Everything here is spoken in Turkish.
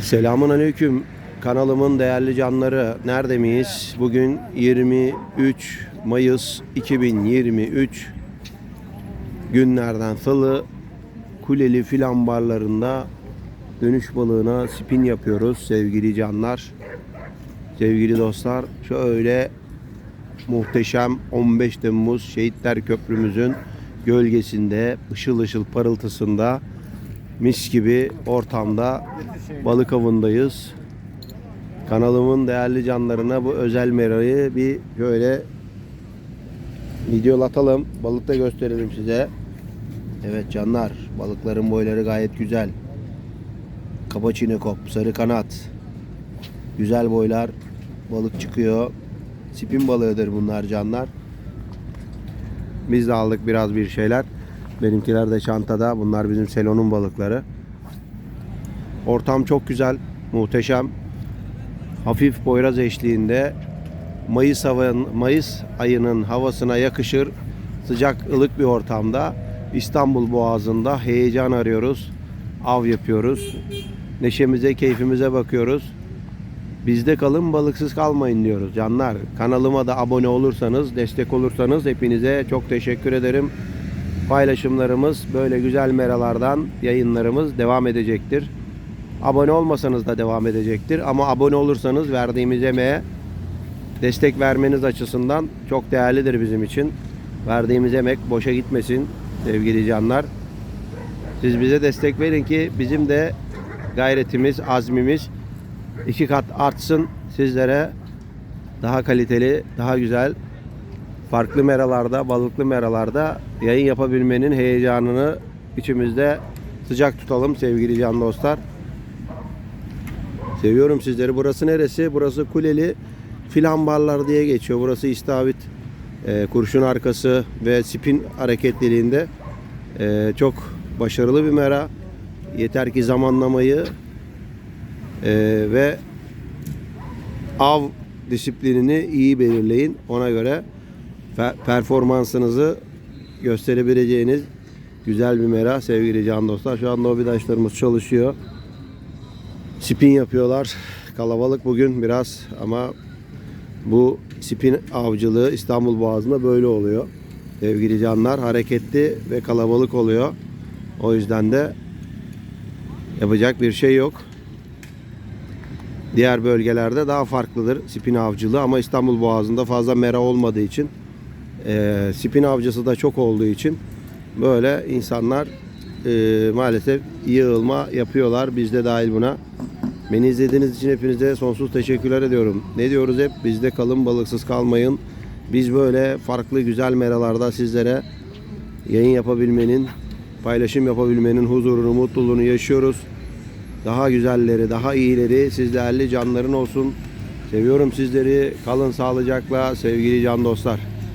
Selamun Aleyküm kanalımın değerli canları. Nerede miyiz? Bugün 23 Mayıs 2023 günlerden salı Kuleli filan barlarında dönüş balığına spin yapıyoruz sevgili canlar. Sevgili dostlar şöyle muhteşem 15 Temmuz Şehitler Köprümüzün gölgesinde ışıl ışıl parıltısında mis gibi ortamda balık avındayız. Kanalımın değerli canlarına bu özel merayı bir böyle videolatalım. Balık da gösterelim size. Evet canlar balıkların boyları gayet güzel. Kaba çinekop, sarı kanat. Güzel boylar balık çıkıyor. Spin balığıdır bunlar canlar. Biz de aldık biraz bir şeyler. Benimkiler de çantada. Bunlar bizim selonun balıkları. Ortam çok güzel, muhteşem. Hafif boyraz eşliğinde Mayıs havanın Mayıs ayının havasına yakışır sıcak ılık bir ortamda İstanbul Boğazı'nda heyecan arıyoruz. Av yapıyoruz. Neşemize, keyfimize bakıyoruz. Bizde kalın balıksız kalmayın diyoruz canlar. Kanalıma da abone olursanız, destek olursanız hepinize çok teşekkür ederim. Paylaşımlarımız böyle güzel meralardan yayınlarımız devam edecektir. Abone olmasanız da devam edecektir. Ama abone olursanız verdiğimiz emeğe destek vermeniz açısından çok değerlidir bizim için. Verdiğimiz emek boşa gitmesin sevgili canlar. Siz bize destek verin ki bizim de gayretimiz, azmimiz iki kat artsın. Sizlere daha kaliteli, daha güzel farklı meralarda, balıklı meralarda yayın yapabilmenin heyecanını içimizde sıcak tutalım sevgili can dostlar. Seviyorum sizleri. Burası neresi? Burası Kuleli Filambarlar diye geçiyor. Burası İstavit e, kurşun arkası ve spin hareketliliğinde e, çok başarılı bir mera. Yeter ki zamanlamayı e, ve av disiplinini iyi belirleyin. Ona göre performansınızı gösterebileceğiniz güzel bir mera sevgili can dostlar. Şu anda obidaşlarımız çalışıyor. Spin yapıyorlar. Kalabalık bugün biraz ama bu spin avcılığı İstanbul Boğazı'nda böyle oluyor. Sevgili canlar hareketli ve kalabalık oluyor. O yüzden de yapacak bir şey yok. Diğer bölgelerde daha farklıdır spin avcılığı ama İstanbul Boğazı'nda fazla mera olmadığı için e, spin avcısı da çok olduğu için böyle insanlar e, maalesef yığılma yapıyorlar. Biz de dahil buna. Beni izlediğiniz için hepinize sonsuz teşekkürler ediyorum. Ne diyoruz hep? Bizde kalın balıksız kalmayın. Biz böyle farklı güzel meralarda sizlere yayın yapabilmenin, paylaşım yapabilmenin huzurunu, mutluluğunu yaşıyoruz. Daha güzelleri, daha iyileri siz değerli canların olsun. Seviyorum sizleri. Kalın sağlıcakla sevgili can dostlar.